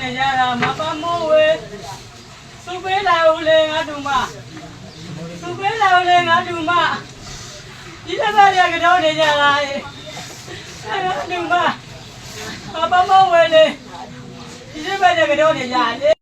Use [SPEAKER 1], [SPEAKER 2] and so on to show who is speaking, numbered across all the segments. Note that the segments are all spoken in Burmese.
[SPEAKER 1] နေကြတာမပမိုးဝေသူပေးလာဦးလေငါတို့မသူပေးလာဦးလေငါတို့မဒီတစ်ပတ်ရကတော့နေကြတာအဲငါတို့မမပမိုးဝေလေဒီတစ်ပတ်ရကတော့နေကြတယ်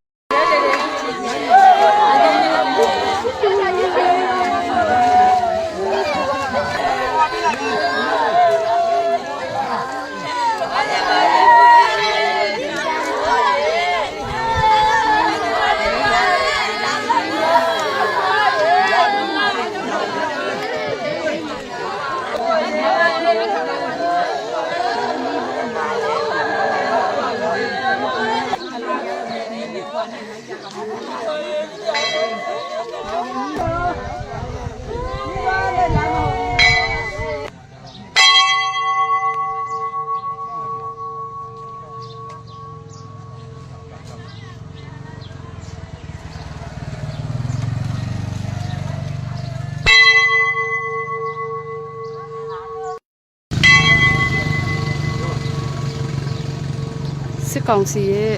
[SPEAKER 2] စစ်ကောင်စီရဲ့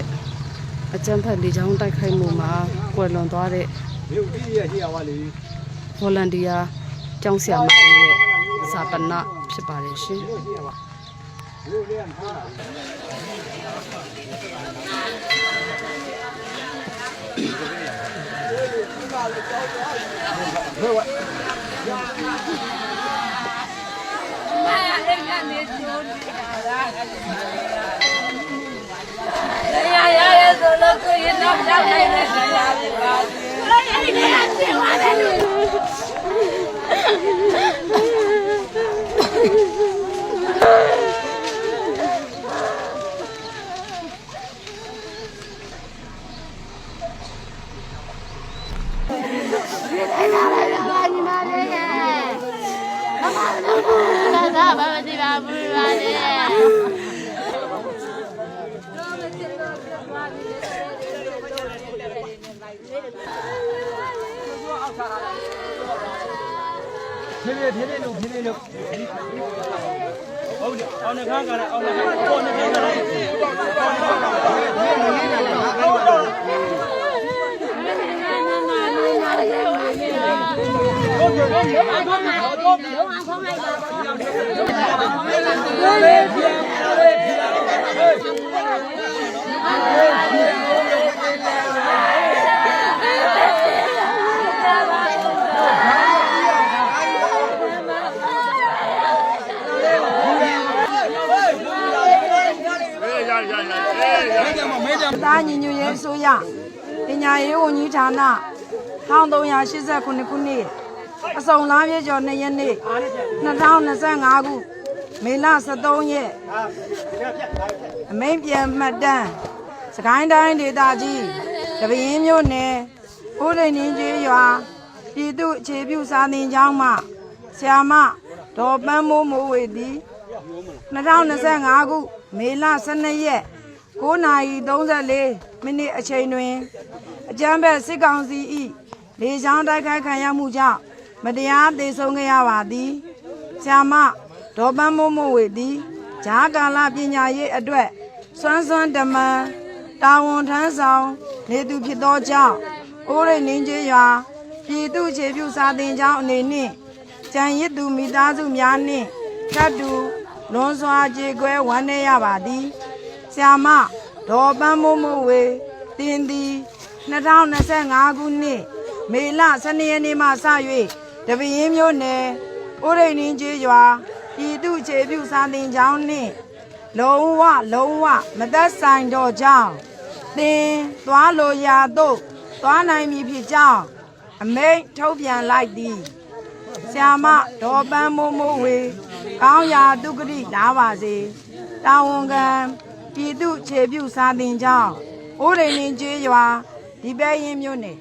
[SPEAKER 2] အကြမ်းဖက်လေကြောင်းတိုက်ခိုက်မှုမှာကွယ်လွန်သွားတဲ့
[SPEAKER 3] မြို့ကြီးရဲ့ရှိရပါလေ
[SPEAKER 2] ဗော်လန်တီယာကျောင်းဆရာမကြီးရဲ့ဇာပနဖြစ်ပါတယ်ရှင်
[SPEAKER 3] မြို့လေးကထားတာဘယ်ဝဲ
[SPEAKER 4] ရရရဆိုလို့ကိုရင်တော့ကြောက်နိုင်တယ် ဆရာပြပါစေ။အဲ့ဒီကပြင်သွားတယ်လို့
[SPEAKER 3] ဖြည်းဖြည်းဖြည်းဖြည်းလို့ဖြည်းဖြည်းလို့ဟုတ်တယ်အောင်နေခါကလည်းအောင်နေခါပေါ်နေခါကလည်း
[SPEAKER 5] သားညီညွတ်ရေးအစိုးရပညာရေးဝန်ကြီးဌာန1389ခုနှစ်အစုံလားပြည့်ကျော်2ရက်နေ့2025ခုမေလ23ရက်အမိန်ပြန်မှတ်တမ်းစကိုင်းတိုင်းဒေသကြီးတပင်းမြို့နယ်ဦးရိန်နင်းကြီးရွာပြည်သူ့အခြေပြုစာသင်ကျောင်းမှဆရာမဒေါ်ပန်းမိုးမိုးဝေသည်2025ခုမေလ12ရက် 9:34မိနစ်အချိန်တွင် အကြမ်းဖက်စစ်ကောင်စီ၏လေကြောင်းတိုက်ခိုက်ခံရမှုကြောင့်မတရားသေဆုံးခဲ့ရပါသည်။ဆ iam မဒေါ်ပန်းမိုးမိုးဝေသည်ဂျားကာလပညာရေးအတွက်စွမ်းစွမ်းတမန်တာဝန်ထမ်းဆောင်နေသူဖြစ်သောကြောင့်အိုးရိတ်နင်းကျေးရွာပြည်သူ့ခြေပြုစာသင်ကျောင်းအနေနှင့်ကြံရစ်သူမိသားစုများနှင့်ထပ်တူလွန်စွာကြေကွဲဝမ်းနည်းရပါသည် ဆ iam မဒေါ်ပန်းမိုးမိုးဝေတင်သည်2025ခုနှစ်မေလ12ရက်နေ့မှစ၍တပင်းမျိုးနယ်ဥရိန်င်းကျေးရွာပြည်သူ့ခြေပြုစာသင်ကျောင်းနှင့်လုံးဝလုံးဝမသက်ဆိုင်တော့ကြောင်းသင်သွားလိုရာသို့သွားနိုင်မည်ဖြစ်ကြောင်းအမိန့်ထုတ်ပြန်လိုက်သည်ဆ iam မဒေါ်ပန်းမိုးမိုးဝေကောင်းရာဒုက္ခတိလာပါစေတာဝန်ခံ ပြည်သူခြေပြုစာသင်ကြောင်းဥရိန်င်းကျေးရွာဒီပဲရင်မြို့နယ်